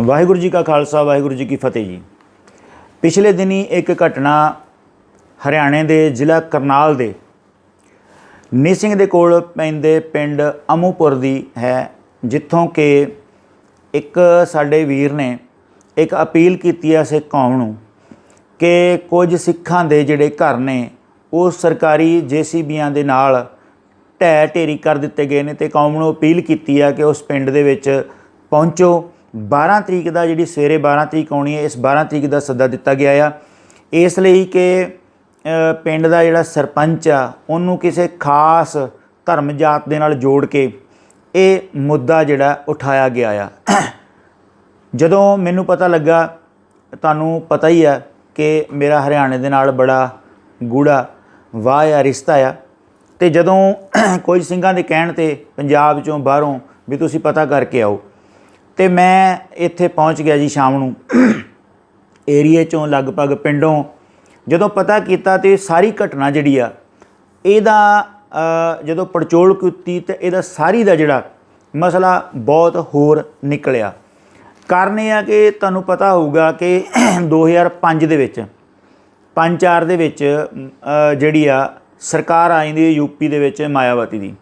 ਵਾਹਿਗੁਰੂ ਜੀ ਕਾ ਖਾਲਸਾ, ਵਾਹਿਗੁਰੂ ਜੀ ਕੀ ਫਤਿਹ ਜੀ। ਪਿਛਲੇ ਦਿਨੀ ਇੱਕ ਘਟਨਾ ਹਰਿਆਣੇ ਦੇ ਜ਼ਿਲ੍ਹਾ ਕਰਨਾਲ ਦੇ ਨਿਸਿੰਗ ਦੇ ਕੋਲ ਪੈਂਦੇ ਪਿੰਡ ਅਮੂਪੁਰ ਦੀ ਹੈ, ਜਿੱਥੋਂ ਕਿ ਇੱਕ ਸਾਡੇ ਵੀਰ ਨੇ ਇੱਕ ਅਪੀਲ ਕੀਤੀ ਹੈ ਸਿੱਖ ਕੌਮ ਨੂੰ ਕਿ ਕੁਝ ਸਿੱਖਾਂ ਦੇ ਜਿਹੜੇ ਘਰ ਨੇ, ਉਹ ਸਰਕਾਰੀ ਜੀਸੀਬੀਆਂ ਦੇ ਨਾਲ ਢਹਿ ਢੇਰੀ ਕਰ ਦਿੱਤੇ ਗਏ ਨੇ ਤੇ ਕੌਮ ਨੂੰ ਅਪੀਲ ਕੀਤੀ ਆ ਕਿ ਉਸ ਪਿੰਡ ਦੇ ਵਿੱਚ ਪਹੁੰਚੋ। 12 ਤਰੀਕ ਦਾ ਜਿਹੜੀ ਸਵੇਰੇ 12 ਤਰੀਕ ਆਉਣੀ ਹੈ, ਇਸ 12 ਤਰੀਕ ਦਾ ਸੱਦਾ ਦਿੱਤਾ ਗਿਆ ਆ। ਇਸ ਲਈ ਕਿ ਪਿੰਡ ਦਾ ਜਿਹੜਾ ਸਰਪੰਚ ਆ, ਉਹਨੂੰ ਕਿਸੇ ਖਾਸ ਧਰਮ ਜਾਤ ਦੇ ਨਾਲ ਜੋੜ ਕੇ ਇਹ ਮੁੱਦਾ ਜਿਹੜਾ ਉਠਾਇਆ ਗਿਆ ਆ। ਜਦੋਂ ਮੈਨੂੰ ਪਤਾ ਲੱਗਾ, ਤੁਹਾਨੂੰ ਪਤਾ ਹੀ ਆ ਕਿ ਮੇਰਾ ਹਰਿਆਣੇ ਦੇ ਨਾਲ ਬੜਾ ਗੂੜਾ ਵਾਹ ਆ, ਰਿਸ਼ਤਾ ਆ। ਤੇ ਜਦੋਂ ਕੋਈ ਸਿੰਘਾਂ ਦੇ ਕਹਿਣ ਤੇ ਪੰਜਾਬ ਚੋਂ ਬਾਹਰੋਂ ਵੀ ਤੁਸੀਂ ਪਤਾ ਕਰਕੇ ਆਓ ਤੇ ਮੈਂ ਇੱਥੇ ਪਹੁੰਚ ਗਿਆ ਜੀ ਸ਼ਾਮ ਨੂੰ। ਏਰੀਏ ਚੋਂ ਲਗਭਗ ਪਿੰਡੋਂ। ਜਦੋਂ ਪਤਾ ਕੀਤਾ ਤੇ ਸਾਰੀ ਘਟਨਾ ਜਿਹੜੀ ਆ, ਇਹਦਾ ਜਦੋਂ ਪੜਚੋਲ ਕੀਤੀ ਤੇ ਇਹਦਾ ਸਾਰੀ ਦਾ ਜਿਹੜਾ ਮਸਲਾ ਬਹੁਤ ਹੋਰ ਨਿਕਲਿਆ। ਕਾਰਨ ਇਹ ਆ ਕਿ ਤੁਹਾਨੂੰ ਪਤਾ ਹੋਊਗਾ ਕਿ 2005 ਦੇ ਵਿੱਚ 5-4 ਦੇ ਵਿੱਚ ਜਿਹੜੀ ਆ ਸਰਕਾਰ ਆ ਜਾਂਦੀ ਹੈ ਯੂਪੀ ਦੇ ਵਿੱਚ ਮਾਇਆਵਤੀ ਦੀ।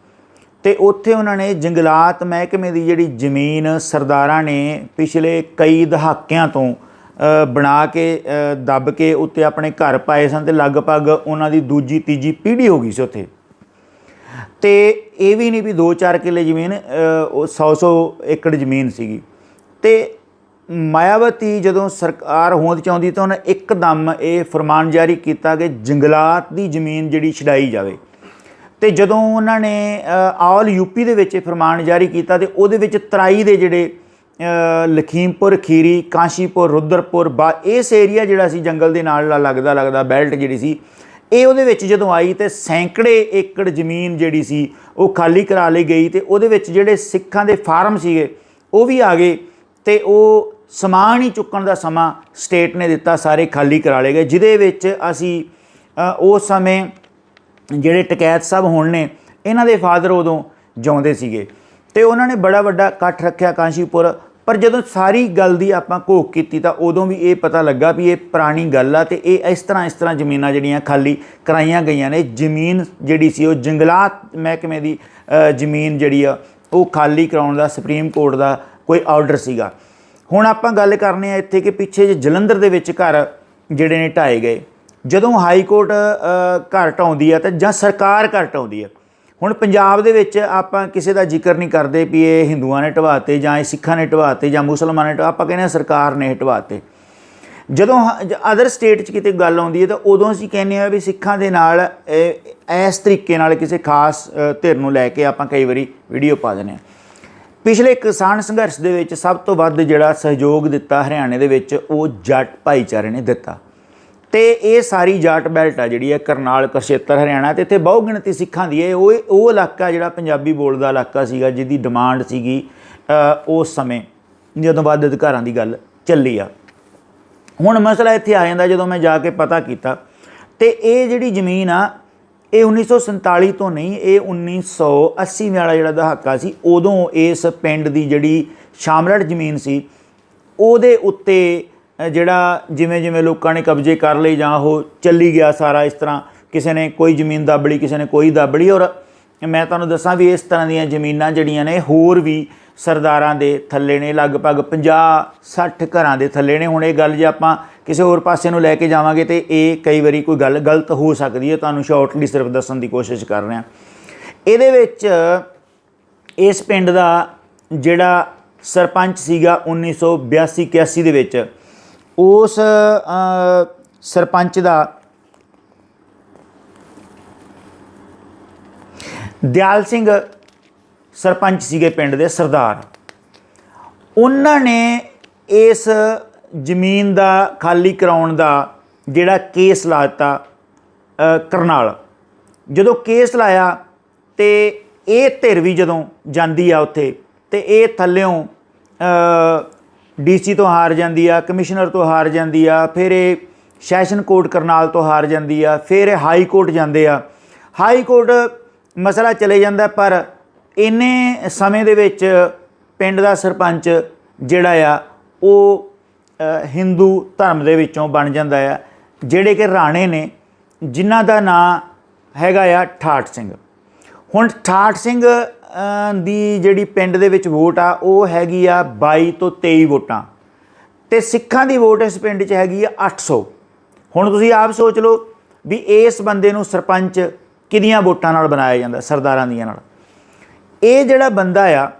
ਤੇ ਉੱਥੇ ਉਹਨਾਂ ਨੇ ਜੰਗਲਾਤ ਮਹਿਕਮੇ ਦੀ ਜਿਹੜੀ ਜ਼ਮੀਨ ਸਰਦਾਰਾਂ ਨੇ ਪਿਛਲੇ ਕਈ ਦਹਾਕਿਆਂ ਤੋਂ ਬਣਾ ਕੇ ਦੱਬ ਕੇ ਉੱਤੇ ਆਪਣੇ ਘਰ ਪਾਏ ਸਨ ਤੇ ਲਗਭਗ ਉਹਨਾਂ ਦੀ ਦੂਜੀ ਤੀਜੀ ਪੀੜ੍ਹੀ ਹੋ ਗਈ ਸੀ ਉੱਥੇ। ਤੇ ਇਹ ਵੀ ਨਹੀਂ ਵੀ 2-4 ਕਿੱਲੇ ਜ਼ਮੀਨ ਉਹ 100-100 ਏਕੜ ਜ਼ਮੀਨ ਸੀਗੀ। ਤੇ ਮਾਇਆਵਤੀ ਜਦੋਂ ਸਰਕਾਰ ਹੋਂਦ ਚ ਆਉਂਦੀ ਤਾਂ ਉਹਨੇ ਇੱਕਦਮ ਇਹ ਫਰਮਾਨ ਜਾਰੀ ਕੀਤਾ ਕਿ ਜੰਗਲਾਤ ਦੀ ਜ਼ਮੀਨ ਜਿਹੜੀ ਛਡਾਈ ਜਾਵੇ। ਤੇ ਜਦੋਂ ਉਹਨਾਂ ਨੇ ਆਲ ਯੂਪੀ ਦੇ ਵਿੱਚ ਫਰਮਾਨ ਜਾਰੀ ਕੀਤਾ ਤੇ ਉਹਦੇ ਵਿੱਚ ਤਰਾਈ ਦੇ ਜਿਹੜੇ ਲਖੀਮਪੁਰ, ਖੀਰੀ, ਕਾਂਸ਼ੀਪੁਰ, ਰੁਦਰਪੁਰ, ਬਾ, ਇਸ ਏਰੀਆ ਜਿਹੜਾ ਸੀ ਜੰਗਲ ਦੇ ਨਾਲ ਲੱਗਦਾ ਲੱਗਦਾ ਬੈਲਟ ਜਿਹੜੀ ਸੀ, ਇਹ ਉਹਦੇ ਵਿੱਚ ਜਦੋਂ ਆਈ ਤੇ ਸੈਂਕੜੇ ਏਕੜ ਜ਼ਮੀਨ ਜਿਹੜੀ ਸੀ ਉਹ ਖਾਲੀ ਕਰਾ ਲਈ ਗਈ ਤੇ ਉਹਦੇ ਵਿੱਚ ਜਿਹੜੇ ਸਿੱਖਾਂ ਦੇ ਫਾਰਮ ਸੀਗੇ ਉਹ ਵੀ ਆ ਗਏ ਤੇ ਉਹ ਸਮਾਨ ਹੀ ਚੁੱਕਣ ਦਾ ਸਮਾਂ ਸਟੇਟ ਨੇ ਦਿੱਤਾ, ਸਾਰੇ ਖਾਲੀ ਕਰਾ ਲਏ ਗਏ, ਜਿਹਦੇ ਵਿੱਚ ਅਸੀਂ ਉਸ ਸਮੇਂ ਜਿਹੜੇ ਟਕੈਤ ਸਾਹਿਬ ਹੁਣ ਨੇ, ਇਹਨਾਂ ਦੇ ਫਾਦਰ ਉਦੋਂ ਜਿਉਂਦੇ ਸੀਗੇ। ਤੇ ਉਹਨਾਂ ਨੇ ਬੜਾ ਵੱਡਾ ਇਕੱਠ ਰੱਖਿਆ ਕਾਂਸ਼ੀਪੁਰ, ਪਰ ਜਦੋਂ ਸਾਰੀ ਗੱਲ ਦੀ ਆਪਾਂ ਘੋਖ ਕੀਤੀ ਤਾਂ ਉਦੋਂ ਵੀ ਇਹ ਪਤਾ ਲੱਗਾ ਵੀ ਇਹ ਪੁਰਾਣੀ ਗੱਲ ਆ ਤੇ ਇਹ ਇਸ ਤਰ੍ਹਾਂ ਇਸ ਤਰ੍ਹਾਂ ਜ਼ਮੀਨਾਂ ਜਿਹੜੀਆਂ ਖਾਲੀ ਕਰਾਈਆਂ ਗਈਆਂ ਨੇ। ਜ਼ਮੀਨ ਜਿਹੜੀ ਸੀ ਉਹ ਜੰਗਲਾਤ ਮਹਿਕਮੇ ਦੀ ਜ਼ਮੀਨ ਜਿਹੜੀ ਆ, ਉਹ ਖਾਲੀ ਕਰਾਉਣ ਦਾ ਸੁਪਰੀਮ ਕੋਰਟ ਦਾ ਕੋਈ ਆਰਡਰ ਸੀਗਾ। ਹੁਣ ਆਪਾਂ ਗੱਲ ਕਰਨੇ ਆ ਇੱਥੇ ਕਿ ਪਿੱਛੇ ਜੇ ਜਲੰਧਰ ਦੇ ਵਿੱਚ ਘਰ ਜਿਹੜੇ ਨੇ ਢਾਏ ਗਏ। ਜਦੋਂ ਹਾਈ ਕੋਰਟ ਅ, ਆਉਂਦੀ ਹੈ ਆ ਤਾਂ ਜਾਂ ਸਰਕਾਰ ਘਰ ਆਉਂਦੀ ਹੈ ਹੁਣ ਪੰਜਾਬ ਦੇ ਵਿੱਚ ਆਪਾਂ ਕਿਸੇ ਦਾ ਜ਼ਿਕਰ ਨਹੀਂ ਕਰਦੇ ਵੀ ਇਹ ਹਿੰਦੂਆਂ ਨੇ ਢਵਾਤੇ ਜਾਂ ਇਹ ਸਿੱਖਾਂ ਨੇ ਢਵਾਤੇ ਜਾਂ ਮੁਸਲਮਾਨਾਂ ਨੇ ਢਵਾ- ਆਪਾਂ ਕਹਿੰਦੇ ਆ ਸਰਕਾਰ ਨੇ ਢਵਾਤੇ। ਜਦੋਂ ਅਦਰ ਸਟੇਟ 'ਚ ਕਿਤੇ ਗੱਲ ਆਉਂਦੀ ਹੈ ਤਾਂ ਉਦੋਂ ਅਸੀਂ ਕਹਿੰਦੇ ਆ ਵੀ ਸਿੱਖਾਂ ਦੇ ਨਾਲ ਇਸ ਤਰੀਕੇ ਨਾਲ ਕਿਸੇ ਖਾਸ ਧਿਰ ਨੂੰ ਲੈ ਕੇ ਆਪਾਂ ਕਈ ਵਾਰੀ ਵੀਡੀਓ ਪਾ ਦਿੰਦੇ ਆ ਪਿਛਲੇ ਕਿਸਾਨ ਸੰਘਰਸ਼ ਦੇ ਵਿੱਚ ਸਭ ਤੋਂ ਵੱਧ ਜਿਹੜਾ ਸਹਿਯੋਗ ਦਿੱਤਾ ਹਰਿਆਣੇ ਦੇ ਵਿੱਚ ਉਹ ਜੱਟ ਭਾਈਚਾਰੇ ਨੇ ਦਿੱਤਾ। ਤੇ ਇਹ ਸਾਰੀ ਜਾਟ ਬੈਲਟ ਆ ਜਿਹੜੀ ਹੈ ਕਰਨਾਲ ਕੁਰਸ਼ੇਤਰ ਹਰਿਆਣਾ ਤੇ ਇੱਥੇ ਬਹੁ ਗਿਣਤੀ ਸਿੱਖਾਂ ਦੀ ਹੈ ਉਹ ਉਹ ਇਲਾਕਾ ਜਿਹੜਾ ਪੰਜਾਬੀ ਬੋਲਦਾ ਇਲਾਕਾ ਸੀਗਾ, ਜਿਹਦੀ ਡਿਮਾਂਡ ਸੀਗੀ ਉਸ ਸਮੇਂ, ਜਦੋਂ ਵੱਧ ਅਧਿਕਾਰਾਂ ਦੀ ਗੱਲ ਚੱਲੀ ਆ। ਹੁਣ ਮਸਲਾ ਇੱਥੇ ਆ ਜਾਂਦਾ, ਜਦੋਂ ਮੈਂ ਜਾ ਕੇ ਪਤਾ ਕੀਤਾ, ਤੇ ਇਹ ਜਿਹੜੀ ਜ਼ਮੀਨ ਆ, ਇਹ 1947 ਤੋਂ ਨਹੀਂ, ਇਹ 1980 ਵਾਲਾ ਜਿਹੜਾ ਦਹਾਕਾ ਸੀ, ਉਦੋਂ ਇਸ ਪਿੰਡ ਦੀ ਜਿਹੜੀ ਸ਼ਾਮਲੜ ਜ਼ਮੀਨ ਸੀ, ਉਹਦੇ ਉੱਤੇ ਜਿਹੜਾ ਜਿਵੇਂ ਜਿਵੇਂ ਲੋਕਾਂ ਨੇ ਕਬਜ਼ੇ ਕਰ ਲਏ ਜਾਂ ਉਹ ਚੱਲੀ ਗਿਆ ਸਾਰਾ ਇਸ ਤਰ੍ਹਾਂ, ਕਿਸੇ ਨੇ ਕੋਈ ਜ਼ਮੀਨ ਦੱਬ ਲਈ, ਕਿਸੇ ਨੇ ਕੋਈ ਦੱਬ ਲਈ ਔਰ ਮੈਂ ਤੁਹਾਨੂੰ ਦੱਸਾਂ ਵੀ ਇਸ ਤਰ੍ਹਾਂ ਦੀਆਂ ਜ਼ਮੀਨਾਂ ਜਿਹੜੀਆਂ ਨੇ ਹੋਰ ਵੀ ਸਰਦਾਰਾਂ ਦੇ ਥੱਲੇ ਨੇ, ਲਗਭਗ 50 60 ਘਰਾਂ ਦੇ ਥੱਲੇ ਨੇ। ਹੁਣ ਇਹ ਗੱਲ ਜੇ ਆਪਾਂ ਕਿਸੇ ਹੋਰ ਪਾਸੇ ਨੂੰ ਲੈ ਕੇ ਜਾਵਾਂਗੇ ਤੇ ਇਹ ਕਈ ਵਾਰੀ ਕੋਈ ਗੱਲ ਗਲਤ ਹੋ ਸਕਦੀ ਹੈ। ਤੁਹਾਨੂੰ ਸ਼ਾਰਟਲੀ ਸਿਰਫ ਦੱਸਣ ਦੀ ਕੋਸ਼ਿਸ਼ ਕਰ ਰਹੇ। ਹਾਂ ਇਹਦੇ ਵਿੱਚ ਇਸ ਪਿੰਡ ਦਾ ਜਿਹੜਾ ਸਰਪੰਚ ਸੀਗਾ 1982 81 ਦੇ ਵਿੱਚ ਉਸ ਸਰਪੰਚ ਦਾ ਦਿਆਲ ਸਿੰਘ ਸਰਪੰਚ ਸੀਗੇ ਪਿੰਡ ਦੇ ਸਰਦਾਰ। ਉਹਨਾਂ ਨੇ ਇਸ ਜ਼ਮੀਨ ਦਾ ਖਾਲੀ ਕਰਾਉਣ ਦਾ ਜਿਹੜਾ ਕੇਸ ਲਾ ਦਿੱਤਾ ਕਰਨਾਲ। ਜਦੋਂ ਕੇਸ ਲਾਇਆ ਤੇ ਇਹ ਧਿਰ ਵੀ ਜਦੋਂ ਜਾਂਦੀ ਆ ਉੱਥੇ ਤੇ ਇਹ ਥੱਲਿਓਂ ਡੀਸੀ ਤੋਂ ਹਾਰ ਜਾਂਦੀ ਆ, ਕਮਿਸ਼ਨਰ ਤੋਂ ਹਾਰ ਜਾਂਦੀ ਆ, ਫਿਰ ਇਹ ਸੈਸ਼ਨ ਕੋਰਟ ਕਰਨਾਲ ਤੋਂ ਹਾਰ ਜਾਂਦੀ ਆ, ਫਿਰ ਇਹ ਹਾਈ ਕੋਰਟ ਜਾਂਦੇ ਆ। ਹਾਈ ਕੋਰਟ ਮਸਲਾ ਚਲੇ ਜਾਂਦਾ, ਪਰ ਇੰਨੇ ਸਮੇਂ ਦੇ ਵਿੱਚ ਪਿੰਡ ਦਾ ਸਰਪੰਚ ਜਿਹੜਾ ਆ, ਉਹ ਹਿੰਦੂ ਧਰਮ ਦੇ ਵਿੱਚੋਂ ਬਣ ਜਾਂਦਾ ਆ, ਜਿਹੜੇ ਕਿ ਰਾਣੇ ਨੇ, ਜਿਨ੍ਹਾਂ ਦਾ ਨਾਂ ਹੈਗਾ ਆ ਠਾਠ ਸਿੰਘ। ਹੁਣ ਠਾਠ ਸਿੰਘ ਦੀ ਜਿਹੜੀ ਪਿੰਡ ਦੇ ਵਿੱਚ ਵੋਟ ਆ, ਉਹ ਹੈਗੀ ਆ 22 ਤੋਂ 23 ਵੋਟਾਂ। ਤੇ ਸਿੱਖਾਂ ਦੀ ਵੋਟ ਇਸ ਪਿੰਡ 'ਚ ਹੈਗੀ ਆ 800 ਹੁਣ ਤੁਸੀਂ ਆਪ ਸੋਚ ਲਓ ਵੀ ਇਸ ਬੰਦੇ ਨੂੰ ਸਰਪੰਚ ਕਿਹਦੀਆਂ ਵੋਟਾਂ ਨਾਲ ਬਣਾਇਆ ਜਾਂਦਾ, ਸਰਦਾਰਾਂ ਦੀਆਂ ਨਾਲ। ਇਹ ਜਿਹੜਾ ਬੰਦਾ ਆ,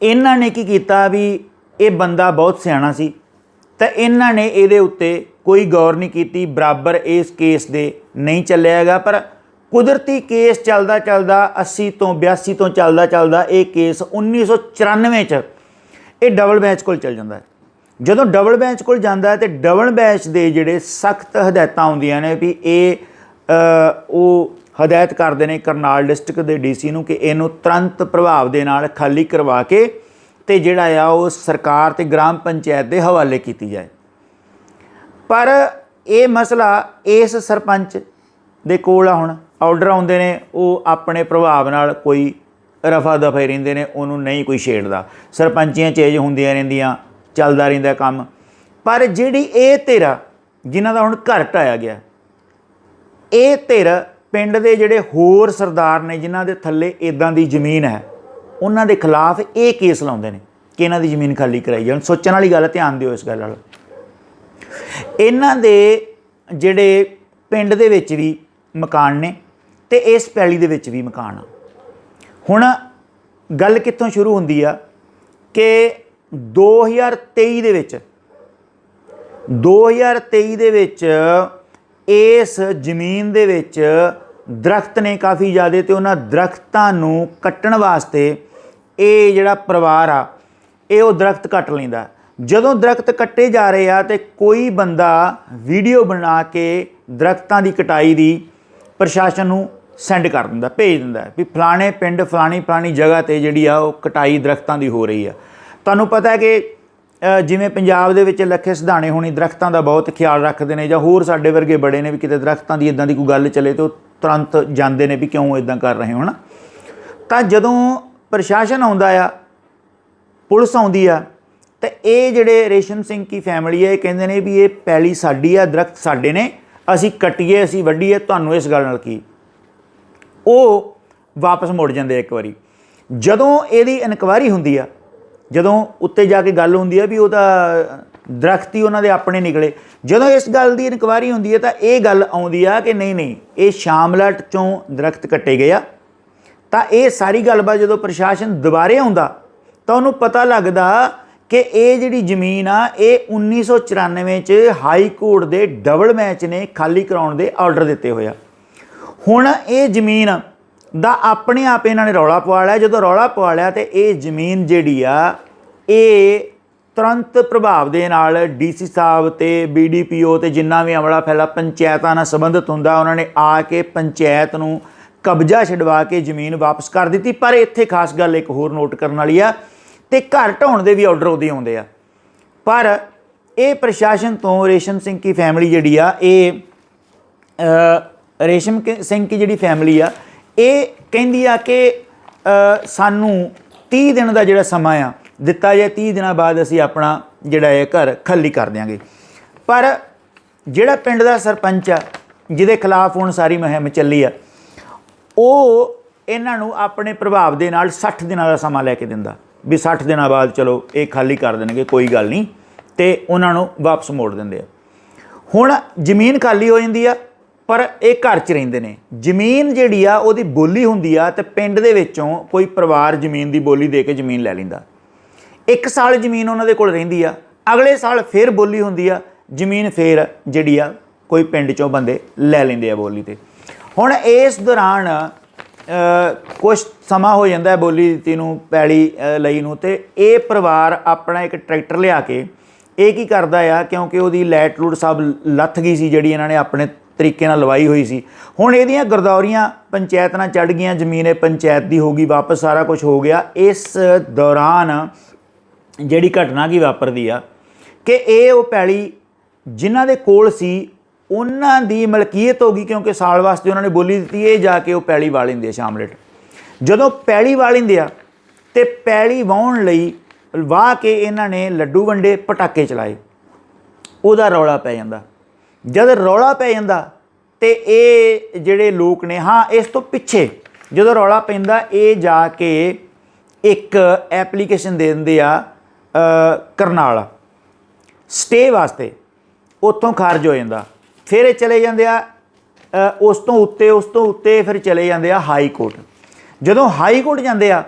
ਇਹਨਾਂ ਨੇ ਕੀ ਕੀਤਾ ਵੀ ਇਹ ਬੰਦਾ ਬਹੁਤ ਸਿਆਣਾ ਸੀ, ਤਾਂ ਇਹਨਾਂ ਨੇ ਇਹਦੇ ਉੱਤੇ ਕੋਈ ਗੌਰ ਨਹੀਂ ਕੀਤੀ, ਬਰਾਬਰ ਇਸ ਕੇਸ ਦੇ ਨਹੀਂ ਚੱਲਿਆ ਹੈਗਾ, ਪਰ ਕੁਦਰਤੀ ਕੇਸ ਚੱਲਦਾ ਚੱਲਦਾ 80 ਤੋਂ 82 ਤੋਂ ਚੱਲਦਾ ਚੱਲਦਾ ਇਹ ਕੇਸ 1994 ਚ ਇਹ ਡਬਲ ਬੈਂਚ ਕੋਲ ਚੱਲ ਜਾਂਦਾ ਹੈ। ਜਦੋਂ ਡਬਲ ਬੈਂਚ ਕੋਲ ਜਾਂਦਾ ਹੈ ਤੇ ਡਬਲ ਬੈਂਚ ਦੇ ਜਿਹੜੇ ਸਖਤ ਹਦਾਇਤਾਂ ਹੁੰਦੀਆਂ ਨੇ ਵੀ ਇਹ ਉਹ ਹਦਾਇਤ ਕਰਦੇ ਨੇ ਕਰਨਾਲ ਡਿਸਟ੍ਰਿਕਟ ਦੇ ਡੀਸੀ ਨੂੰ ਕਿ ਇਹਨੂੰ ਤੁਰੰਤ ਪ੍ਰਭਾਵ ਦੇ ਨਾਲ ਖਾਲੀ ਕਰਵਾ ਕੇ ਤੇ ਜਿਹੜਾ ਆ ਉਹ ਸਰਕਾਰ ਤੇ ਗ੍ਰਾਮ ਪੰਚਾਇਤ ਦੇ ਹਵਾਲੇ ਕੀਤੀ ਜਾਏ। ਪਰ ਇਹ ਮਸਲਾ ਇਸ ਸਰਪੰਚ ਦੇ ਕੋਲ ਆ ਹੁਣ। ਆਰਡਰ ਆਉਂਦੇ ਨੇ, ਉਹ ਆਪਣੇ ਪ੍ਰਭਾਵ ਨਾਲ ਕੋਈ ਰਫਾ ਦਫਾ ਰਹਿੰਦੇ ਨੇ, ਉਹਨੂੰ ਨਹੀਂ ਕੋਈ ਛੇੜਦਾ। ਸਰਪੰਚੀਆਂ ਚੇਂਜ ਹੁੰਦੀਆਂ ਰਹਿੰਦੀਆਂ, ਚੱਲਦਾ ਰਹਿੰਦਾ ਕੰਮ। ਪਰ ਜਿਹੜੀ ਇਹ ਧਿਰ ਜਿਨ੍ਹਾਂ ਦਾ ਹੁਣ ਘਰ ਢਾਇਆ ਗਿਆ, ਇਹ ਧਿਰ ਪਿੰਡ ਦੇ ਜਿਹੜੇ ਹੋਰ ਸਰਦਾਰ ਨੇ, ਜਿਨ੍ਹਾਂ ਦੇ ਥੱਲੇ ਇਦਾਂ ਦੀ ਜ਼ਮੀਨ ਹੈ, ਉਹਨਾਂ ਦੇ ਖਿਲਾਫ ਇਹ ਕੇਸ ਲਾਉਂਦੇ ਨੇ ਕਿ ਇਹਨਾਂ ਦੀ ਜ਼ਮੀਨ ਖਾਲੀ ਕਰਾਈ ਜਾਣ। ਸੋਚਣ ਵਾਲੀ ਗੱਲ ਧਿਆਨ ਦਿਓ ਇਸ ਗੱਲ ਨਾਲ ਇਹਨਾਂ ਦੇ ਜਿਹੜੇ ਪਿੰਡ ਦੇ ਵਿੱਚ ਵੀ ਮਕਾਨ ਨੇ ਤੇ ਇਸ ਪੈਲੀ ਦੇ ਵਿੱਚ ਵੀ ਮਕਾਨ ਆ। ਹੁਣ ਗੱਲ ਕਿੱਥੋਂ ਸ਼ੁਰੂ ਹੁੰਦੀ ਆ ਕਿ 2023 ਦੇ ਵਿੱਚ 2023 ਦੇ ਵਿੱਚ ਇਸ ਜ਼ਮੀਨ ਦੇ ਵਿੱਚ ਦਰਖਤ ਨੇ ਕਾਫੀ ਜ਼ਿਆਦੇ ਤੇ ਉਹਨਾਂ ਦਰਖਤਾਂ ਨੂੰ ਕੱਟਣ ਵਾਸਤੇ ਇਹ ਜਿਹੜਾ ਪਰਿਵਾਰ ਆ, ਇਹ ਉਹ ਦਰਖਤ ਕੱਟ ਲੈਂਦਾ। ਜਦੋਂ ਦਰਖਤ ਕੱਟੇ ਜਾ ਰਹੇ ਆ ਤੇ ਕੋਈ ਬੰਦਾ ਵੀਡੀਓ ਬਣਾ ਕੇ ਦਰਖਤਾਂ ਦੀ ਕਟਾਈ ਦੀ ਪ੍ਰਸ਼ਾਸਨ ਨੂੰ ਸੈਂਡ ਕਰ ਦਿੰਦਾ, ਭੇਜ ਦਿੰਦਾ ਵੀ ਫਲਾਣੇ ਪਿੰਡ, ਫਲਾਣੀ ਫਲਾਣੀ ਜਗ੍ਹਾ ਤੇ ਜਿਹੜੀ ਆ ਉਹ ਕਟਾਈ ਦਰਖਤਾਂ ਦੀ ਹੋ ਰਹੀ ਆ। ਤੁਹਾਨੂੰ ਪਤਾ ਹੈ ਕਿ ਜਿਵੇਂ ਪੰਜਾਬ ਦੇ ਵਿੱਚ ਲੱਖੇ ਸਿਧਾਣੇ ਹੋਣੀ ਦਰਖਤਾਂ ਦਾ ਬਹੁਤ ਖਿਆਲ ਰੱਖਦੇ ਨੇ ਜਾਂ ਹੋਰ ਸਾਡੇ ਵਰਗੇ ਬੜੇ ਨੇ ਵੀ ਕਿਤੇ ਦਰਖਤਾਂ ਦੀ ਇਦਾਂ ਦੀ ਕੋਈ ਗੱਲ ਚੱਲੇ ਤੇ ਉਹ ਤੁਰੰਤ ਜਾਂਦੇ ਨੇ ਵੀ ਕਿਉਂ ਇਦਾਂ ਕਰ ਰਹੇ ਹੋ ਹਨਾ ਤਾਂ ਜਦੋਂ ਪ੍ਰਸ਼ਾਸਨ ਆਉਂਦਾ ਆ, ਪੁਲਿਸ ਆਉਂਦੀ ਆ, ਤੇ ਇਹ ਜਿਹੜੇ ਰੇਸ਼ਮ ਸਿੰਘ ਕੀ ਫੈਮਿਲੀ ਹੈ ਇਹ ਕਹਿੰਦੇ ਨੇ ਵੀ ਇਹ ਪੈਲੀ ਸਾਡੀ ਆ, ਦਰਖਤ ਸਾਡੇ ਨੇ, ਅਸੀਂ ਕੱਟੀਏ, ਅਸੀਂ ਵੱਢੀਏ, ਤੁਹਾਨੂੰ ਇਸ ਗੱਲ ਨਾਲ ਕੀ ਉਹ ਵਾਪਸ ਮੁੜ ਜਾਂਦੇ ਇੱਕ ਵਾਰੀ। ਜਦੋਂ ਇਹਦੀ ਇਨਕੁਆਇਰੀ ਹੁੰਦੀ ਆ, ਜਦੋਂ ਉੱਤੇ ਜਾ ਕੇ ਗੱਲ ਹੁੰਦੀ ਆ ਵੀ ਉਹਦਾ ਦਰਖਤ ਹੀ ਉਹਨਾਂ ਦੇ ਆਪਣੇ ਨਿਕਲੇ, ਜਦੋਂ ਇਸ ਗੱਲ ਦੀ ਇਨਕੁਆਇਰੀ ਹੁੰਦੀ ਹੈ ਤਾਂ ਇਹ ਗੱਲ ਆਉਂਦੀ ਆ ਕਿ ਨਹੀਂ ਨਹੀਂ, ਇਹ ਸ਼ਾਮਲਟ ਚੋਂ ਦਰਖਤ ਕੱਟੇ ਗਏ ਆ। ਤਾਂ ਇਹ ਸਾਰੀ ਗੱਲਬਾਤ ਜਦੋਂ ਪ੍ਰਸ਼ਾਸਨ ਦੁਬਾਰੇ ਆਉਂਦਾ, ਤਾਂ ਉਹਨੂੰ ਪਤਾ ਲੱਗਦਾ ਕਿ ਇਹ ਜਿਹੜੀ ਜ਼ਮੀਨ ਆ, ਇਹ 1994 ਚ ਹਾਈ ਕੋਰਟ ਦੇ ਡਬਲ ਮੈਚ ਨੇ ਖਾਲੀ ਕਰਾਉਣ ਦੇ ਆਰਡਰ ਦਿੱਤੇ ਹੋਇਆ ਹੁਣ ਇਹ ਜ਼ਮੀਨ ਦਾ ਆਪਣੇ ਆਪ ਇਹਨਾਂ ਨੇ ਰੌਲਾ ਪਵਾ ਲਿਆ। ਜਦੋਂ ਰੌਲਾ ਪਵਾ ਲਿਆ ਤੇ ਇਹ ਜ਼ਮੀਨ ਜਿਹੜੀ ਆ, ਇਹ ਤੁਰੰਤ ਪ੍ਰਭਾਵ ਦੇ ਨਾਲ ਡੀਸੀ ਸਾਹਿਬ ਤੇ ਬੀਡੀਪੀਓ ਤੇ ਜਿੰਨਾ ਵੀ ਅਮਲਾ ਫੈਲਾ ਪੰਚਾਇਤਾਂ ਨਾਲ ਸੰਬੰਧਿਤ ਹੁੰਦਾ, ਉਹਨਾਂ ਨੇ ਆ ਕੇ ਪੰਚਾਇਤ ਨੂੰ ਕਬਜ਼ਾ ਛਡਵਾ ਕੇ ਜ਼ਮੀਨ ਵਾਪਸ ਕਰ ਦਿੱਤੀ। ਪਰ ਇੱਥੇ ਖਾਸ ਗੱਲ ਇੱਕ ਹੋਰ ਨੋਟ ਕਰਨ ਵਾਲੀ ਆ ਤੇ ਘਰ ਢਾਉਣ ਦੇ ਵੀ ਆਰਡਰ ਉਹਦੇ ਆਉਂਦੇ ਆ। ਪਰ ਇਹ ਪ੍ਰਸ਼ਾਸਨ ਤੋਂ ਰੇਸ਼ਮ ਸਿੰਘ ਕੀ ਫੈਮਿਲੀ ਜਿਹੜੀ ਆ, ਇਹ ਰੇਸ਼ਮ ਕੇ- ਸਿੰਘ ਕੀ ਜਿਹੜੀ ਫੈਮਿਲੀ ਆ, ਇਹ ਕਹਿੰਦੀ ਆ ਕਿ ਸਾਨੂੰ 30 ਦਿਨ ਦਾ ਜਿਹੜਾ ਸਮਾਂ ਆ, ਦਿੱਤਾ ਜਾਏ 30 ਦਿਨਾਂ ਬਾਅਦ ਅਸੀਂ ਆਪਣਾ ਜਿਹੜਾ ਇਹ ਘਰ ਖਾਲੀ ਕਰ ਦਿਆਂਗੇ। ਪਰ ਜਿਹੜਾ ਪਿੰਡ ਦਾ ਸਰਪੰਚ ਆ, ਜਿਹਦੇ ਖਿਲਾਫ ਹੁਣ ਸਾਰੀ ਮੁਹਿੰਮ ਚੱਲੀ ਆ, ਉਹ ਇਹਨਾਂ ਨੂੰ ਆਪਣੇ ਪ੍ਰਭਾਵ ਦੇ ਨਾਲ 60 ਦਿਨਾਂ ਦਾ ਸਮਾਂ ਲੈ ਕੇ ਦਿੰਦਾ। ਵੀ 60 ਦਿਨਾਂ ਬਾਅਦ ਚਲੋ, ਇਹ ਖਾਲੀ ਕਰ ਦੇਣਗੇ, ਕੋਈ ਗੱਲ ਨਹੀਂ, ਤੇ ਉਹਨਾਂ ਨੂੰ ਵਾਪਸ ਮੋੜ ਦਿੰਦੇ ਆ। ਹੁਣ ਜ਼ਮੀਨ ਖਾਲੀ ਹੋ ਜਾਂਦੀ ਆ ਪਰ ਇਹ ਘਰ 'ਚ ਰਹਿੰਦੇ ਨੇ। ਜ਼ਮੀਨ ਜਿਹੜੀ ਆ, ਉਹਦੀ ਬੋਲੀ ਹੁੰਦੀ ਆ ਤੇ ਪਿੰਡ ਦੇ ਵਿੱਚੋਂ ਕੋਈ ਪਰਿਵਾਰ ਜ਼ਮੀਨ ਦੀ ਬੋਲੀ ਦੇ ਕੇ ਜ਼ਮੀਨ ਲੈ ਲੈਂਦਾ। ਇੱਕ ਸਾਲ ਜ਼ਮੀਨ ਉਹਨਾਂ ਦੇ ਕੋਲ ਰਹਿੰਦੀ ਆ, ਅਗਲੇ ਸਾਲ ਫੇਰ ਬੋਲੀ ਹੁੰਦੀ ਆ, ਜ਼ਮੀਨ ਫੇਰ ਜਿਹੜੀ ਆ, ਕੋਈ ਪਿੰਡ ਚੋਂ ਬੰਦੇ ਲੈ ਲੈਂਦੇ ਆ ਬੋਲੀ ਤੇ। ਹੁਣ ਇਸ ਦੌਰਾਨ ਕੁਝ ਸਮਾਂ ਹੋ ਜਾਂਦਾ ਹੈ ਬੋਲੀ ਦਿੱਤੀ ਨੂੰ, ਪੈਲੀ ਲਈ ਨੂੰ ਤੇ ਇਹ ਪਰਿਵਾਰ ਆਪਣਾ ਇੱਕ ਟਰੈਕਟਰ ਲਿਆ ਕੇ ਇਹ ਕੀ ਕਰਦਾ ਆ, ਕਿਉਂਕਿ ਉਹਦੀ ਲੈਟ ਲੂਟ ਸਭ ਲੱਥ ਗਈ ਸੀ ਜਿਹੜੀ ਇਹਨਾਂ ਨੇ ਆਪਣੇ ਤਰੀਕੇ ਨਾਲ ਲਵਾਈ ਹੋਈ ਸੀ। ਹੁਣ ਇਹਦੀਆਂ ਗਰਦੌਰੀਆਂ ਪੰਚਾਇਤ ਨਾਲ ਚੜ ਗਈਆਂ, ਜ਼ਮੀਨ ਇਹ ਪੰਚਾਇਤ ਦੀ ਹੋ ਗਈ, ਵਾਪਸ ਸਾਰਾ ਕੁਝ ਹੋ ਗਿਆ। ਇਸ ਦੌਰਾਨ ਜਿਹੜੀ ਘਟਨਾ ਕੀ ਵਾਪਰਦੀ ਆ ਕਿ ਇਹ ਉਹ ਪੈਲੀ ਜਿਨ੍ਹਾਂ ਦੇ ਕੋਲ ਸੀ, ਉਹਨਾਂ ਦੀ ਮਲਕੀਅਤ ਹੋ ਗਈ ਕਿਉਂਕਿ ਸਾਲ ਵਾਸਤੇ ਉਹਨਾਂ ਨੇ ਬੋਲੀ ਦਿੱਤੀ, ਇਹ ਜਾ ਕੇ ਉਹ ਪੈਲੀ ਵਾਲ ਲੈਂਦੇ ਆ ਸ਼ਾਮਲੇਟ ਜਦੋਂ ਪੈਲੀ ਵਾਲ ਲੈਂਦੇ ਆ ਤੇ ਪੈਲੀ ਵਾਹੁਣ ਲਈ ਵਾਹ ਕੇ ਇਹਨਾਂ ਨੇ ਲੱਡੂ ਵੰਡੇ, ਪਟਾਕੇ ਚਲਾਏ। ਉਹਦਾ ਰੌਲਾ ਪੈ ਜਾਂਦਾ। ਜਦ ਰੌਲਾ ਪੈ ਜਾਂਦਾ ਤੇ ਇਹ ਜਿਹੜੇ ਲੋਕ ਨੇ, ਹਾਂ, ਇਸ ਤੋਂ ਪਿੱਛੇ ਜਦੋਂ ਰੌਲਾ ਪੈਂਦਾ, ਇਹ ਜਾ ਕੇ ਇੱਕ ਐਪਲੀਕੇਸ਼ਨ ਦੇ ਦਿੰਦੇ ਆ ਕਰਨਾਲ। ਸਟੇ ਵਾਸਤੇ ਉੱਥੋਂ ਖਾਰਜ ਹੋ ਜਾਂਦਾ। ਫਿਰ ਇਹ ਚਲੇ ਜਾਂਦੇ ਆ ਉਸ ਤੋਂ ਉੱਤੇ, ਉਸ ਤੋਂ ਉੱਤੇ ਫਿਰ ਚਲੇ ਜਾਂਦੇ ਆ ਹਾਈ ਕੋਰਟ। ਜਦੋਂ ਹਾਈ ਕੋਰਟ ਜਾਂਦੇ ਆ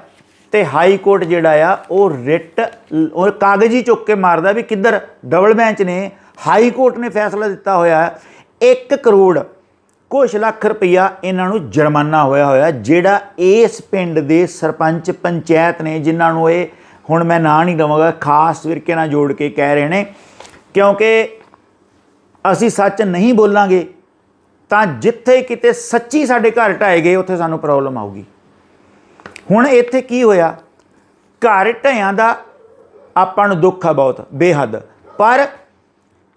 ਤੇ ਹਾਈ ਕੋਰਟ ਜਿਹੜਾ ਆ, ਉਹ ਰਿਟ, ਉਹ ਕਾਗਜ਼ੀ ਚੁੱਕ ਕੇ ਮਾਰਦਾ ਵੀ ਕਿੱਧਰ ਡਬਲ ਬੈਂਚ ਨੇ ਹਾਈ ਕੋਰਟ ਨੇ ਫੈਸਲਾ ਦਿੱਤਾ ਹੋਇਆ 1 ਕਰੋੜ ਕੁਛ ਲੱਖ ਰੁਪਈਆ ਇਹਨਾਂ ਨੂੰ ਜੁਰਮਾਨਾ ਹੋਇਆ ਹੋਇਆ, ਜਿਹੜਾ ਇਸ ਪਿੰਡ ਦੇ ਸਰਪੰਚ ਪੰਚਾਇਤ ਨੇ, ਜਿਨ੍ਹਾਂ ਨੂੰ ਇਹ ਹੁਣ ਮੈਂ ਨਾਂ ਨਹੀਂ ਦਵਾਂਗਾ, ਖਾਸ ਵਿਰਕੇ ਨਾਲ ਜੋੜ ਕੇ ਕਹਿ ਰਹੇ ਨੇ, ਕਿਉਂਕਿ ਅਸੀਂ ਸੱਚ ਨਹੀਂ ਬੋਲਾਂਗੇ, ਤਾਂ ਜਿੱਥੇ ਕਿਤੇ ਸੱਚੀ ਸਾਡੇ ਘਰ ਢਾਏ ਗਏ, ਉੱਥੇ ਸਾਨੂੰ ਪ੍ਰੋਬਲਮ ਆਊਗੀ। ਹੁਣ ਇੱਥੇ ਕੀ ਹੋਇਆ? ਘਰ ਢਿਆਂ ਦਾ ਆਪਾਂ ਨੂੰ ਦੁੱਖ ਆ ਬਹੁਤ, ਬੇਹੱਦ। ਪਰ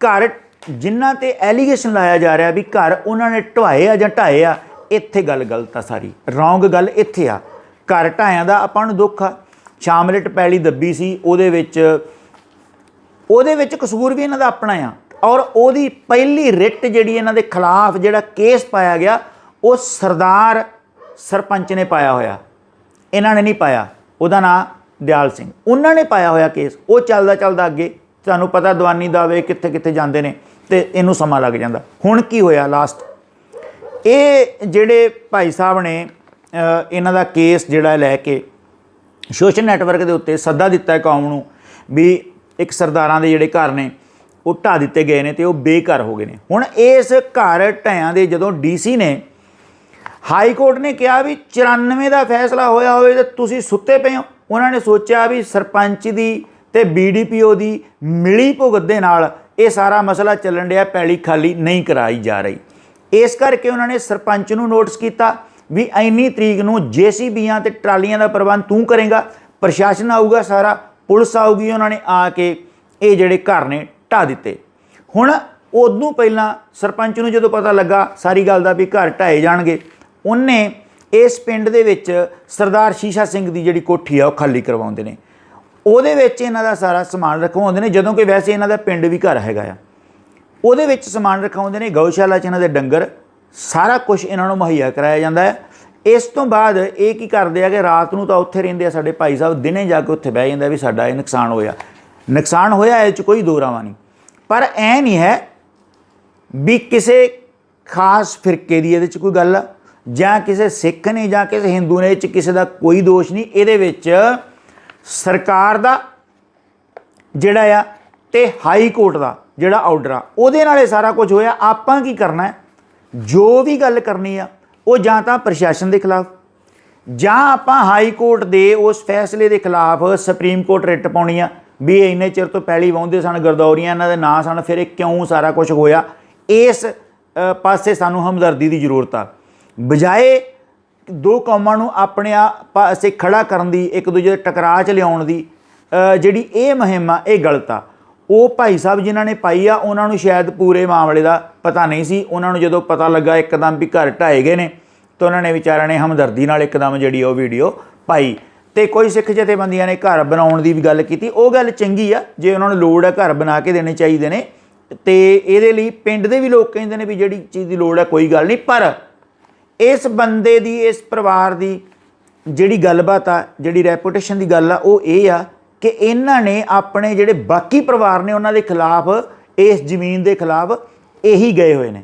ਘਰ ਜਿਨ੍ਹਾਂ ਤੇ ਐਲੀਗੇਸ਼ਨ ਲਾਇਆ ਜਾ ਰਿਹਾ ਵੀ ਘਰ ਉਹਨਾਂ ਨੇ ਢਵਾਏ ਆ ਜਾਂ ਢਾਏ ਆ, ਇੱਥੇ ਗੱਲ ਗਲਤ ਆ ਸਾਰੀ। ਰੌਂਗ ਗੱਲ ਇੱਥੇ ਆ। ਘਰ ਢਾਇਆਂ ਦਾ ਆਪਾਂ ਨੂੰ ਦੁੱਖ ਆ। ਸ਼ਾਮਲੇਟ ਪੈਲੀ ਦੱਬੀ ਸੀ, ਉਹਦੇ ਵਿੱਚ ਉਹਦੇ ਵਿੱਚ ਕਸੂਰ ਵੀ ਇਹਨਾਂ ਦਾ ਆਪਣਾ ਆ। ਔਰ ਉਹਦੀ ਪਹਿਲੀ ਰਿਟ ਜਿਹੜੀ ਇਹਨਾਂ ਦੇ ਖਿਲਾਫ ਜਿਹੜਾ ਕੇਸ ਪਾਇਆ ਗਿਆ, ਉਹ ਸਰਦਾਰ ਸਰਪੰਚ ਨੇ ਪਾਇਆ ਹੋਇਆ। ਇਹਨਾਂ ਨੇ ਨਹੀਂ ਪਾਇਆ। ਉਹਦਾ ਨਾਂ ਦਿਆਲ ਸਿੰਘ। ਉਹਨਾਂ ਨੇ ਪਾਇਆ ਹੋਇਆ ਕੇਸ ਉਹ ਚੱਲਦਾ ਚੱਲਦਾ ਅੱਗੇ ਤੁਹਾਨੂੰ ਪਤਾ ਦਵਾਨੀ ਦਾਵੇ ਕਿੱਥੇ ਕਿੱਥੇ ਜਾਂਦੇ ਨੇ ਤੇ ਇਹਨੂੰ ਸਮਾਂ ਲੱਗ ਜਾਂਦਾ। ਹੁਣ ਕੀ ਹੋਇਆ ਲਾਸਟ ਇਹ ਜਿਹੜੇ ਭਾਈ ਸਾਹਿਬ ਨੇ ਇਹਨਾਂ ਦਾ ਕੇਸ ਜਿਹੜਾ ਲੈ ਕੇ ਸੋਸ਼ਲ ਨੈਟਵਰਕ ਦੇ ਉੱਤੇ ਸੱਦਾ ਦਿੱਤਾ ਹੈ ਕੌਮ ਨੂੰ ਵੀ ਇੱਕ ਸਰਦਾਰਾਂ ਦੇ ਜਿਹੜੇ ਘਰ ਨੇ, ਉਹ ਢਾ ਦਿੱਤੇ ਗਏ ਨੇ ਤੇ ਉਹ ਬੇਘਰ ਹੋ ਗਏ ਨੇ। ਹੁਣ ਇਸ ਘਰ ਢਿਆਂ ਦੇ ਜਦੋਂ ਡੀਸੀ ਨੇ, ਹਾਈ ਕੋਰਟ ਨੇ ਕਿਹਾ ਵੀ 94 ਦਾ ਫੈਸਲਾ ਹੋਇਆ ਹੋਵੇ ਤੇ ਤੁਸੀਂ ਸੁੱਤੇ ਪਏ ਹੋ। ਉਹਨਾਂ ਨੇ ਸੋਚਿਆ ਵੀ ਸਰਪੰਚ ਦੀ ਤੇ ਬੀਡੀਪੀਓ ਦੀ ਮਿਲੀ ਭੁਗਤ ਦੇ ਨਾਲ ਇਹ ਸਾਰਾ ਮਸਲਾ ਚੱਲਣ ਡਿਆ, ਪੈਲੀ ਖਾਲੀ ਨਹੀਂ ਕਰਾਈ ਜਾ ਰਹੀ। ਇਸ ਕਰਕੇ ਉਹਨਾਂ ਨੇ ਸਰਪੰਚ ਨੂੰ ਨੋਟਿਸ ਕੀਤਾ ਵੀ ਇੰਨੀ ਤਰੀਕ ਨੂੰ ਜੀਸੀਬੀਆਂ ਤੇ ਟਰਾਲੀਆਂ ਦਾ ਪ੍ਰਬੰਧ ਤੂੰ ਕਰੇਗਾ, ਪ੍ਰਸ਼ਾਸਨ ਆਊਗਾ ਸਾਰਾ, ਪੁਲਿਸ ਆਊਗੀ ਉਹਨਾਂ ਨੇ ਆ ਕੇ ਇਹ ਜਿਹੜੇ ਘਰ ਨੇ ਢਾ ਦਿੱਤੇ। ਹੁਣ ਉਦੋਂ ਪਹਿਲਾਂ ਸਰਪੰਚ ਨੂੰ ਜਦੋਂ ਪਤਾ ਲੱਗਾ ਸਾਰੀ ਗੱਲ ਦਾ ਵੀ ਘਰ ਢਾਏ ਜਾਣਗੇ, ਉਹਨੇ ਇਸ ਪਿੰਡ ਦੇ ਵਿੱਚ ਸਰਦਾਰ ਸ਼ੀਸ਼ਾ ਸਿੰਘ ਦੀ ਜਿਹੜੀ ਕੋਠੀ ਆ ਉਹ ਖਾਲੀ ਕਰਵਾਉਂਦੇ ਨੇ। ਉਹਦੇ ਵਿੱਚ ਇਹਨਾਂ ਦਾ ਸਾਰਾ ਸਮਾਨ ਰਖਵਾਉਂਦੇ ਨੇ, ਜਦੋਂ ਕਿ ਵੈਸੇ ਇਹਨਾਂ ਦਾ ਪਿੰਡ ਵੀ ਘਰ ਹੈਗਾ ਆ। ਉਹਦੇ ਵਿੱਚ ਸਮਾਨ ਰਖਾਉਂਦੇ ਨੇ, ਗਊਸ਼ਾਲਾ 'ਚ ਇਹਨਾਂ ਦੇ ਡੰਗਰ, ਸਾਰਾ ਕੁਝ ਇਹਨਾਂ ਨੂੰ ਮੁਹੱਈਆ ਕਰਾਇਆ ਜਾਂਦਾ ਹੈ। ਇਸ ਤੋਂ ਬਾਅਦ ਇਹ ਕੀ ਕਰਦੇ ਆ ਕਿ ਰਾਤ ਨੂੰ ਤਾਂ ਉੱਥੇ ਰਹਿੰਦੇ ਆ ਸਾਡੇ ਭਾਈ ਸਾਹਿਬ, ਦਿਨੇ ਜਾ ਕੇ ਉੱਥੇ ਬਹਿ ਜਾਂਦਾ ਵੀ ਸਾਡਾ ਇਹ ਨੁਕਸਾਨ ਹੋਇਆ। ਨੁਕਸਾਨ ਹੋਇਆ ਇਹ 'ਚ ਕੋਈ ਦੋ ਰਾਵਾਂ ਨਹੀਂ। ਪਰ ਐ ਨਹੀਂ ਹੈ ਵੀ ਕਿਸੇ ਖਾਸ ਫਿਰਕੇ ਦੀ ਇਹਦੇ 'ਚ ਕੋਈ ਗੱਲ ਆ, ਜਾਂ ਕਿਸੇ ਸਿੱਖ ਨੇ ਜਾਂ ਕਿਸੇ ਹਿੰਦੂ ਨੇ ਇਹ 'ਚ ਕਿਸੇ ਦਾ ਕੋਈ ਦੋਸ਼ ਨਹੀਂ। ਇਹਦੇ ਵਿੱਚ ਸਰਕਾਰ ਦਾ, ਜਿਹੜਾ ਆ, ਤੇ ਹਾਈ ਕੋਰਟ ਦਾ ਜਿਹੜਾ ਆਰਡਰ ਆ, ਉਹਦੇ ਨਾਲ ਇਹ ਸਾਰਾ ਕੁਝ ਹੋਇਆ। ਆਪਾਂ ਕੀ ਕਰਨਾ ਜੋ ਵੀ ਗੱਲ ਕਰਨੀ ਆ, ਉਹ ਜਾਂ ਤਾਂ ਪ੍ਰਸ਼ਾਸਨ ਦੇ ਖਿਲਾਫ, ਜਾਂ ਆਪਾਂ ਹਾਈ ਕੋਰਟ ਦੇ ਉਸ ਫੈਸਲੇ ਦੇ ਖਿਲਾਫ ਸੁਪਰੀਮ ਕੋਰਟ ਰਿਟ ਪਾਉਣੀ ਆ, ਵੀ ਇਹ ਇੰਨੇ ਚਿਰ ਤੋਂ ਪਹਿਲੀ ਵਾਉਂਦੇ ਸਨ, ਗਰਦੌਰੀਆਂ ਇਹਨਾਂ ਦੇ ਨਾਂ ਸਨ, ਫਿਰ ਇਹ ਕਿਉਂ ਸਾਰਾ ਕੁਝ ਹੋਇਆ? ਇਸ ਪਾਸੇ ਸਾਨੂੰ ਹਮਦਰਦੀ ਦੀ ਜ਼ਰੂਰਤ ਆ। ਬਜਾਏ ਦੋ ਕੌਮਾਂ ਨੂੰ ਆਪਣੇ ਆ ਪਾਸੇ ਖੜਾ ਕਰਨ ਦੀ, ਇੱਕ ਦੂਜੇ ਦੇ ਟਕਰਾਅ ਚ ਲਿਆਉਣ ਦੀ ਜਿਹੜੀ ਇਹ ਮੁਹਿੰਮ ਆ ਇਹ ਗਲਤ ਆ। ਉਹ ਭਾਈ ਸਾਹਿਬ ਜਿਨ੍ਹਾਂ ਨੇ ਪਾਈ ਆ, ਉਹਨਾਂ ਨੂੰ ਸ਼ਾਇਦ ਪੂਰੇ ਮਾਮਲੇ ਦਾ ਪਤਾ ਨਹੀਂ ਸੀ। ਉਹਨਾਂ ਨੂੰ ਜਦੋਂ ਪਤਾ ਲੱਗਾ ਇੱਕਦਮ ਵੀ ਘਰ ਢਾਏ ਗਏ ਨੇ, ਤਾਂ ਉਹਨਾਂ ਨੇ ਵਿਚਾਰਿਆਂ ਨੇ ਹਮਦਰਦੀ ਨਾਲ ਇੱਕਦਮ ਜਿਹੜੀ ਉਹ ਵੀਡੀਓ ਪਾਈ। ਤੇ ਕੋਈ ਸਿੱਖ ਜਥੇਬੰਦੀਆਂ ਨੇ ਘਰ ਬਣਾਉਣ ਦੀ ਵੀ ਗੱਲ ਕੀਤੀ। ਉਹ ਗੱਲ ਚੰਗੀ ਆ, ਜੇ ਉਹਨਾਂ ਨੂੰ ਲੋੜ ਆ ਘਰ ਬਣਾ ਕੇ ਦੇਣੇ ਚਾਹੀਦੇ ਨੇ, ਤੇ ਇਹਦੇ ਲਈ ਪਿੰਡ ਦੇ ਵੀ ਲੋਕ ਕਹਿੰਦੇ ਨੇ ਵੀ ਜਿਹੜੀ ਚੀਜ਼ ਦੀ ਲੋੜ ਹੈ ਕੋਈ ਗੱਲ ਨਹੀਂ। ਪਰ ਇਸ ਬੰਦੇ ਦੀ, ਇਸ ਪਰਿਵਾਰ ਦੀ ਜਿਹੜੀ ਗੱਲਬਾਤ ਆ, ਜਿਹੜੀ ਰੈਪੂਟੇਸ਼ਨ ਦੀ ਗੱਲ ਆ, ਉਹ ਇਹ ਆ ਕਿ ਇਹਨਾਂ ਨੇ ਆਪਣੇ ਜਿਹੜੇ ਬਾਕੀ ਪਰਿਵਾਰ ਨੇ ਉਹਨਾਂ ਦੇ ਖਿਲਾਫ, ਇਸ ਜ਼ਮੀਨ ਦੇ ਖਿਲਾਫ ਇਹੀ ਗਏ ਹੋਏ ਨੇ।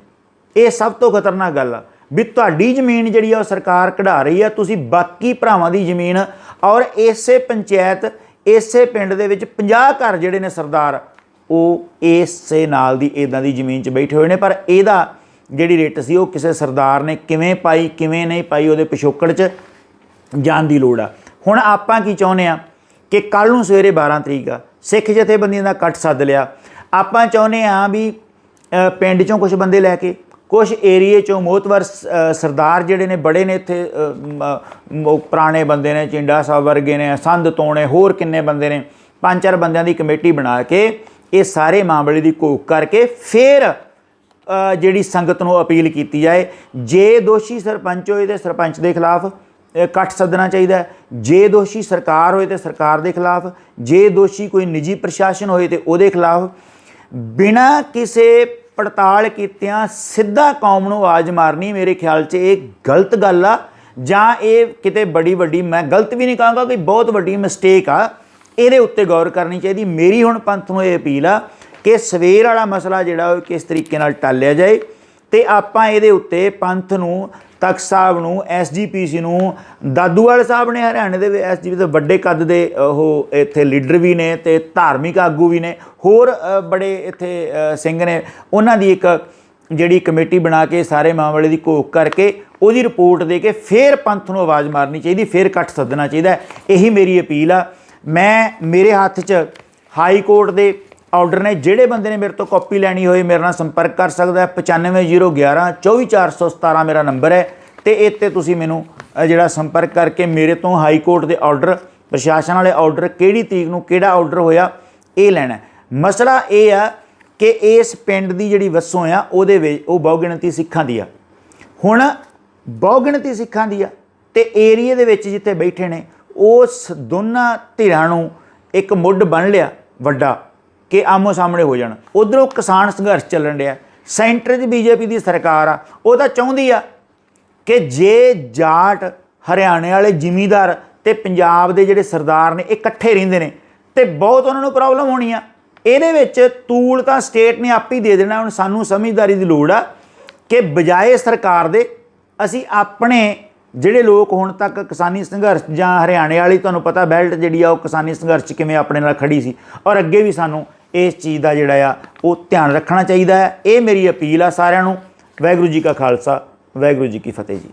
ਇਹ ਸਭ ਤੋਂ ਖਤਰਨਾਕ ਗੱਲ ਆ ਵੀ ਤੁਹਾਡੀ ਜ਼ਮੀਨ ਜਿਹੜੀ ਆ ਉਹ ਸਰਕਾਰ ਕਢਾ ਰਹੀ ਆ, ਤੁਸੀਂ ਬਾਕੀ ਭਰਾਵਾਂ ਦੀ ਜ਼ਮੀਨ ਔਰ ਇਸੇ ਪੰਚਾਇਤ, ਇਸੇ ਪਿੰਡ ਦੇ ਵਿੱਚ 50 ਘਰ ਜਿਹੜੇ ਨੇ ਸਰਦਾਰ, ਉਹ ਇਸੇ ਨਾਲ ਦੀ ਇਦਾਂ ਦੀ ਜ਼ਮੀਨ 'ਚ ਬੈਠੇ ਹੋਏ ਨੇ। ਪਰ ਇਹਦਾ ਜਿਹੜੀ ਰੇਟ ਸੀ ਉਹ ਕਿਸੇ ਸਰਦਾਰ ਨੇ ਕਿਵੇਂ ਪਾਈ, ਕਿਵੇਂ ਨਹੀਂ ਪਾਈ, ਉਹਦੇ ਪਿਛੋਕੜ 'ਚ ਜਾਣ ਦੀ ਲੋੜ ਆ। ਹੁਣ ਆਪਾਂ ਕੀ ਚਾਹੁੰਦੇ ਆ ਕਿ ਕੱਲ ਨੂੰ ਸਵੇਰੇ 12 ਤਰੀਕ ਆ, ਸਿੱਖ ਜਥੇਬੰਦੀਆਂ ਦਾ ਇਕੱਠ ਸੱਦ ਲਿਆ। ਆਪਾਂ ਚਾਹੁੰਦੇ ਆ ਵੀ ਪਿੰਡ ਚੋਂ ਕੁਝ ਬੰਦੇ ਲੈ ਕੇ ਕੁਝ ਏਰੀਏ ਚੋਂ ਮੋਤਵਰ ਸ- ਸਰਦਾਰ ਜਿਹੜੇ ਨੇ, ਬੜੇ ਨੇ ਇੱਥੇ ਪੁਰਾਣੇ ਬੰਦੇ ਨੇ, ਚਿੰਡਾ ਸਾਹਿਬ ਵਰਗੇ ਨੇ, ਸੰਧ ਤੋਣੇ, ਹੋਰ ਕਿੰਨੇ ਬੰਦੇ ਨੇ, ਪੰਜ ਚਾਰ ਬੰਦਿਆਂ ਦੀ ਕਮੇਟੀ ਬਣਾ ਕੇ, ਇਹ ਸਾਰੇ ਮਾਮਲੇ ਦੀ ਘੋਖ ਕਰਕੇ ਫਿਰ ਜਿਹੜੀ ਸੰਗਤ ਨੂੰ ਅਪੀਲ ਕੀਤੀ ਜਾਏ, ਜੇ ਦੋਸ਼ੀ ਸਰਪੰਚ ਹੋਏ ਤੇ ਸਰਪੰਚ ਦੇ ਖਿਲਾਫ ਇਕੱਠ ਸੱਦਣਾ ਚਾਹੀਦਾ ਹੈ। ਜੇ ਦੋਸ਼ੀ ਸਰਕਾਰ ਹੋਏ ਤੇ ਸਰਕਾਰ ਦੇ ਖਿਲਾਫ, ਜੇ ਦੋਸ਼ੀ ਕੋਈ ਨਿੱਜੀ ਪ੍ਰਸ਼ਾਸਨ ਹੋਏ ਤੇ ਉਹਦੇ ਖਿਲਾਫ, ਬਿਨਾਂ ਕਿਸੇ ਪੜਤਾਲ ਕੀਤਿਆਂ ਸਿੱਧਾ ਕੌਮ ਨੂੰ ਆਵਾਜ਼ ਮਾਰਨੀ ਮੇਰੇ ਖਿਆਲ 'ਚ ਇਹ ਗਲਤ ਗੱਲ ਆ। ਜਾਂ ਇਹ ਕਿਤੇ ਬੜੀ ਵੱਡੀ, ਮੈਂ ਗਲਤ ਵੀ ਨਹੀਂ ਕਹਾਂਗਾ ਕਿ ਬਹੁਤ ਵੱਡੀ ਮਿਸਟੇਕ ਆ। ਇਹਦੇ ਉੱਤੇ ਗੌਰ ਕਰਨੀ ਚਾਹੀਦੀ। ਮੇਰੀ ਹੁਣ ਪੰਥ ਨੂੰ ਇਹ ਅਪੀਲ ਆ ਕਿ ਸਵੇਰ ਵਾਲਾ ਮਸਲਾ ਜਿਹੜਾ ਉਹ ਕਿਸ ਤਰੀਕੇ ਨਾਲ ਟਾਲਿਆ ਜਾਏ ਤੇ ਆਪਾਂ ਇਹਦੇ ਉੱਤੇ ਪੰਥ ਨੂੰ, ਤਖਤ ਸਾਹਿਬ ਨੂੰ ਐਸਜੀਪੀਸੀ ਨੂੰ, ਦਾਦੂਵਾਲ ਸਾਹਿਬ ਨੇ ਹਰਿਆਣੇ ਦੇ ਐਸਜੀਪੀ ਦੇ ਵੱਡੇ ਕੱਦ ਦੇ, ਉਹ ਇੱਥੇ ਲੀਡਰ ਵੀ ਨੇ ਤੇ ਧਾਰਮਿਕ ਆਗੂ ਵੀ ਨੇ, ਹੋਰ ਬੜੇ ਇੱਥੇ ਸਿੰਘ ਨੇ, ਉਹਨਾਂ ਦੀ ਇੱਕ ਜਿਹੜੀ ਕਮੇਟੀ ਬਣਾ ਕੇ ਸਾਰੇ ਮਾਮਲੇ ਦੀ ਘੋਖ ਕਰਕੇ ਉਹਦੀ ਰਿਪੋਰਟ ਦੇ ਕੇ ਫੇਰ ਪੰਥ ਨੂੰ ਆਵਾਜ਼ ਮਾਰਨੀ ਚਾਹੀਦੀ, ਫੇਰ ਇਕੱਠ ਸੱਦਣਾ ਚਾਹੀਦਾ, ਇਹੀ ਮੇਰੀ ਅਪੀਲ ਆ। ਮੈਂ, ਮੇਰੇ ਹੱਥ 'ਚ ਹਾਈ ਕੋਰਟ ਦੇ ਆਰਡਰ ਨੇ ਜਿਹੜੇ ਬੰਦੇ ਨੇ ਮੇਰੇ ਤੋਂ ਕਾਪੀ ਲੈਣੀ ਹੋਏ ਮੇਰੇ ਨਾਲ ਸੰਪਰਕ ਕਰ ਸਕਦਾ ਹੈ। 95011 24417 ਮੇਰਾ ਨੰਬਰ ਹੈ ਤੇ ਇਹ ਤੇ ਤੁਸੀਂ ਮੈਨੂੰ ਜਿਹੜਾ ਸੰਪਰਕ ਕਰਕੇ ਮੇਰੇ ਤੋਂ ਹਾਈ ਕੋਰਟ ਦੇ ਆਰਡਰ, ਪ੍ਰਸ਼ਾਸਨ ਵਾਲੇ ਆਰਡਰ, ਕਿਹੜੀ ਤਰੀਕ ਨੂੰ ਕਿਹੜਾ ਆਰਡਰ ਹੋਇਆ, ਇਹ ਲੈਣਾ ਮਸਲਾ ਇਹ ਆ ਕਿ ਇਸ ਪਿੰਡ ਦੀ ਜਿਹੜੀ ਵਸੋਂ ਆ, ਉਹਦੇ ਵਿੱਚ ਉਹ ਬਹੁਗਿਣਤੀ ਸਿੱਖਾਂ ਦੀ ਆ। ਹੁਣ ਬਹੁਗਿਣਤੀ ਸਿੱਖਾਂ ਦੀ ਆ ਤੇ ਏਰੀਏ ਦੇ ਵਿੱਚ ਜਿੱਥੇ ਬੈਠੇ ਨੇ, ਉਸ ਦੋਨਾਂ ਧਿਰਾਂ ਨੂੰ ਇੱਕ ਮੁੱਢ ਬਣ ਲਿਆ ਵੱਡਾ। ਕਿ ਆਮੋ ਸਾਹਮਣੇ ਹੋ ਜਾਣ। ਉਧਰੋਂ ਕਿਸਾਨ ਸੰਘਰਸ਼ ਚੱਲਣ ਡਿਆ। ਸੈਂਟਰ 'ਚ ਬੀਜੇਪੀ ਦੀ ਸਰਕਾਰ ਆ, ਉਹ ਤਾਂ ਚਾਹੁੰਦੀ ਆ ਕਿ ਜੇ ਜਾਟ ਹਰਿਆਣੇ ਵਾਲੇ ਜ਼ਿਮੀਂਦਾਰ ਤੇ ਪੰਜਾਬ ਦੇ ਜਿਹੜੇ ਸਰਦਾਰ ਨੇ, ਇਹ ਇਕੱਠੇ ਰਹਿੰਦੇ ਨੇ, ਤੇ ਬਹੁਤ ਉਹਨਾਂ ਨੂੰ ਪ੍ਰੋਬਲਮ ਹੋਣੀ ਆ। ਇਹਦੇ ਵਿੱਚ ਤੂਲ ਤਾਂ ਸਟੇਟ ਨੇ ਆਪ ਹੀ ਦੇ ਦੇਣਾ, ਹੁਣ ਸਾਨੂੰ ਸਮਝਦਾਰੀ ਦੀ ਲੋੜ ਆ ਕਿ ਬਜਾਏ ਸਰਕਾਰ ਦੇ ਅਸੀਂ ਆਪਣੇ ਜਿਹੜੇ ਲੋਕ ਹੁਣ ਤੱਕ ਕਿਸਾਨੀ ਸੰਘਰਸ਼ ਜਾਂ ਹਰਿਆਣੇ ਵਾਲੀ, ਤੁਹਾਨੂੰ ਪਤਾ ਬੈਲਟ ਜਿਹੜੀ ਆ, ਉਹ ਕਿਸਾਨੀ ਸੰਘਰਸ਼ 'ਚ ਕਿਵੇਂ ਆਪਣੇ ਨਾਲ ਖੜੀ ਸੀ। ਔਰ ਅੱਗੇ ਵੀ ਸਾਨੂੰ ਇਸ ਚੀਜ਼ ਦਾ ਜਿਹੜਾ ਆ, ਉਹ ਧਿਆਨ ਰੱਖਣਾ ਚਾਹੀਦਾ ਹੈ। ਇਹ ਮੇਰੀ ਅਪੀਲ ਆ ਸਾਰਿਆਂ ਨੂੰ। ਵਾਹਿਗੁਰੂ ਜੀ ਕਾ ਖਾਲਸਾ, ਵਾਹਿਗੁਰੂ ਜੀ ਕੀ ਫਤਿਹ ਜੀ।